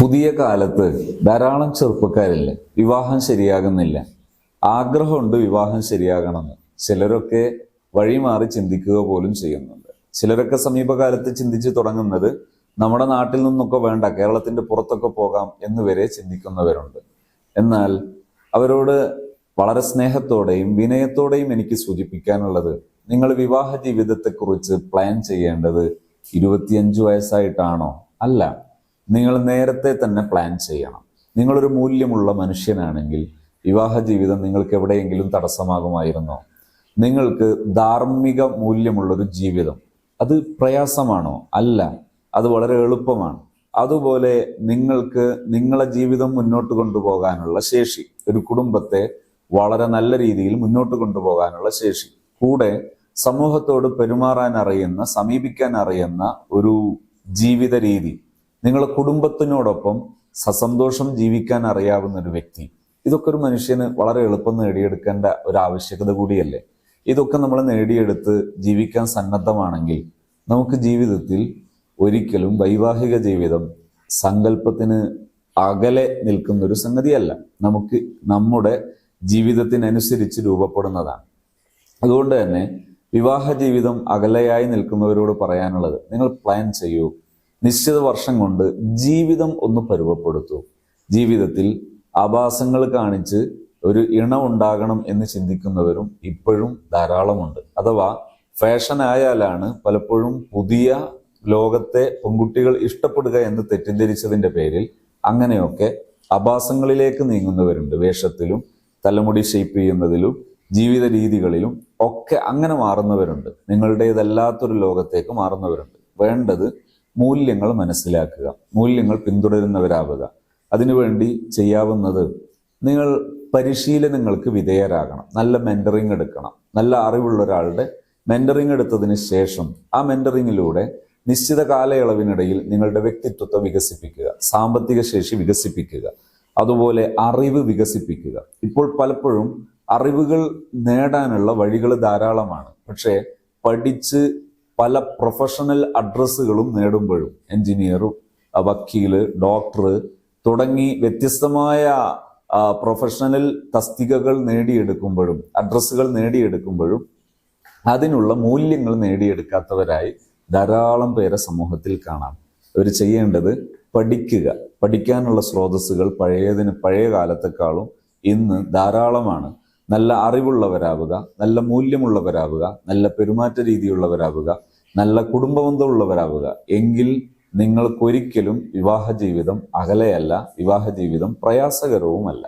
പുതിയ കാലത്ത് ധാരാളം ചെറുപ്പക്കാരില്ല? വിവാഹം ശരിയാകുന്നില്ല. ആഗ്രഹമുണ്ട് വിവാഹം ശരിയാകണമെന്ന്. ചിലരൊക്കെ വഴിമാറി ചിന്തിക്കുക പോലും ചെയ്യുന്നുണ്ട്. ചിലരൊക്കെ സമീപകാലത്ത് ചിന്തിച്ചു തുടങ്ങുന്നത് നമ്മുടെ നാട്ടിൽ നിന്നൊക്കെ വേണ്ട കേരളത്തിന്റെ പുറത്തൊക്കെ പോകാം എന്ന് വരെ ചിന്തിക്കുന്നവരുണ്ട്. എന്നാൽ അവരോട് വളരെ സ്നേഹത്തോടെയും വിനയത്തോടെയും എനിക്ക് സൂചിപ്പിക്കാനുള്ളത് നിങ്ങൾ വിവാഹ ജീവിതത്തെക്കുറിച്ച് പ്ലാൻ ചെയ്യേണ്ടത് ഇരുപത്തിയഞ്ച് വയസ്സായിട്ടാണോ? അല്ല. നിങ്ങൾ നേരത്തെ തന്നെ പ്ലാൻ ചെയ്യണം. നിങ്ങളൊരു മൂല്യമുള്ള മനുഷ്യനാണെങ്കിൽ വിവാഹ ജീവിതം നിങ്ങൾക്ക് എവിടെയെങ്കിലും തടസ്സമാകുമായിരുന്നോ? നിങ്ങൾക്ക് ധാർമ്മിക മൂല്യമുള്ളൊരു ജീവിതം. അത് പ്രയാസമാണോ? അല്ല. അത് വളരെ എളുപ്പമാണ്. അതുപോലെ നിങ്ങൾക്ക് നിങ്ങളെ ജീവിതം മുന്നോട്ട് കൊണ്ടുപോകാനുള്ള ശേഷി. ഒരു കുടുംബത്തെ വളരെ നല്ല രീതിയിൽ മുന്നോട്ട് കൊണ്ടുപോകാനുള്ള ശേഷി. കൂടെ സമൂഹത്തോട് പെരുമാറാൻ അറിയുന്ന സമീപിക്കാൻ അറിയുന്ന ഒരു ജീവിത രീതി. നിങ്ങളെ കുടുംബത്തിനോടൊപ്പം സസന്തോഷം ജീവിക്കാൻ അറിയാവുന്ന ഒരു വ്യക്തി. ഇതൊക്കെ ഒരു മനുഷ്യന് വളരെ എളുപ്പം നേടിയെടുക്കേണ്ട ഒരു ആവശ്യകത കൂടിയല്ലേ? ഇതൊക്കെ നമ്മൾ നേടിയെടുത്ത് ജീവിക്കാൻ സന്നദ്ധമാണെങ്കിൽ നമുക്ക് ജീവിതത്തിൽ ഒരിക്കലും വൈവാഹിക ജീവിതം സങ്കല്പത്തിന് അകലെ നിൽക്കുന്ന ഒരു സംഗതിയല്ല. നമുക്ക് നമ്മുടെ ജീവിതത്തിനനുസരിച്ച് രൂപപ്പെടുന്നതാണ്. അതുകൊണ്ട് തന്നെ വിവാഹ ജീവിതം അകലെയായി നിൽക്കുന്നവരോട് പറയാനുള്ളത് നിങ്ങൾ പ്ലാൻ ചെയ്യൂ നിശ്ചിത വർഷം കൊണ്ട് ജീവിതം ഒന്ന് പരുവപ്പെടുത്തു. ജീവിതത്തിൽ ആഭാസങ്ങൾ കാണിച്ച് ഒരു ഇണ ഉണ്ടാകണം എന്ന് ചിന്തിക്കുന്നവരും ഇപ്പോഴും ധാരാളമുണ്ട്. അഥവാ ഫാഷൻ ആയാലാണ് പലപ്പോഴും പുതിയ ലോകത്തെ പെൺകുട്ടികൾ ഇഷ്ടപ്പെടുക എന്ന് തെറ്റിദ്ധരിച്ചതിന്റെ പേരിൽ അങ്ങനെയൊക്കെ അഭാസങ്ങളിലേക്ക് നീങ്ങുന്നവരുണ്ട്. വേഷത്തിലും തലമുടി ഷേപ്പ് ചെയ്യുന്നതിലും ജീവിത രീതികളിലും ഒക്കെ അങ്ങനെ മാറുന്നവരുണ്ട്. നിങ്ങളുടേതല്ലാത്തൊരു ലോകത്തേക്ക് മാറുന്നവരുണ്ട്. വേണ്ടത് മൂല്യങ്ങൾ മനസ്സിലാക്കുക മൂല്യങ്ങൾ പിന്തുടരുന്നവരാവുക. അതിനുവേണ്ടി ചെയ്യാവുന്നത് നിങ്ങൾ പരിശീലനങ്ങൾക്ക് വിധേയരാകണം നല്ല മെന്ററിങ് എടുക്കണം നല്ല അറിവുള്ള ഒരാളുടെ മെന്ററിങ് എടുത്തതിന് ശേഷം ആ മെന്ററിങ്ങിലൂടെ നിശ്ചിത കാലയളവിനിടയിൽ നിങ്ങളുടെ വ്യക്തിത്വത്തെ വികസിപ്പിക്കുക സാമ്പത്തിക ശേഷി വികസിപ്പിക്കുക അതുപോലെ അറിവ് വികസിപ്പിക്കുക. ഇപ്പോൾ പലപ്പോഴും അറിവുകൾ നേടാനുള്ള വഴികൾ ധാരാളമാണ്. പക്ഷേ പഠിച്ച് പല പ്രൊഫഷണൽ അഡ്രസ്സുകളും നേടുമ്പോഴും എഞ്ചിനീയറും വക്കീൽ ഡോക്ടർ തുടങ്ങി വ്യത്യസ്തമായ പ്രൊഫഷണൽ തസ്തികകൾ നേടിയെടുക്കുമ്പോഴും അഡ്രസ്സുകൾ നേടിയെടുക്കുമ്പോഴും അതിനുള്ള മൂല്യങ്ങൾ നേടിയെടുക്കാത്തവരായി ധാരാളം പേരെ സമൂഹത്തിൽ കാണാം. അവർ ചെയ്യേണ്ടത് പഠിക്കുക. പഠിക്കാനുള്ള സ്രോതസ്സുകൾ പഴയതിന് പഴയ കാലത്തെക്കാളും ഇന്ന് ധാരാളമാണ്. നല്ല അറിവുള്ളവരാവുക നല്ല മൂല്യമുള്ളവരാവുക നല്ല പെരുമാറ്റ രീതിയുള്ളവരാവുക നല്ല കുടുംബബന്ധമുള്ളവരാവുക. എങ്കിൽ നിങ്ങൾക്കൊരിക്കലും വിവാഹ ജീവിതം അകലെയല്ല വിവാഹ ജീവിതം പ്രയാസകരവുമല്ല.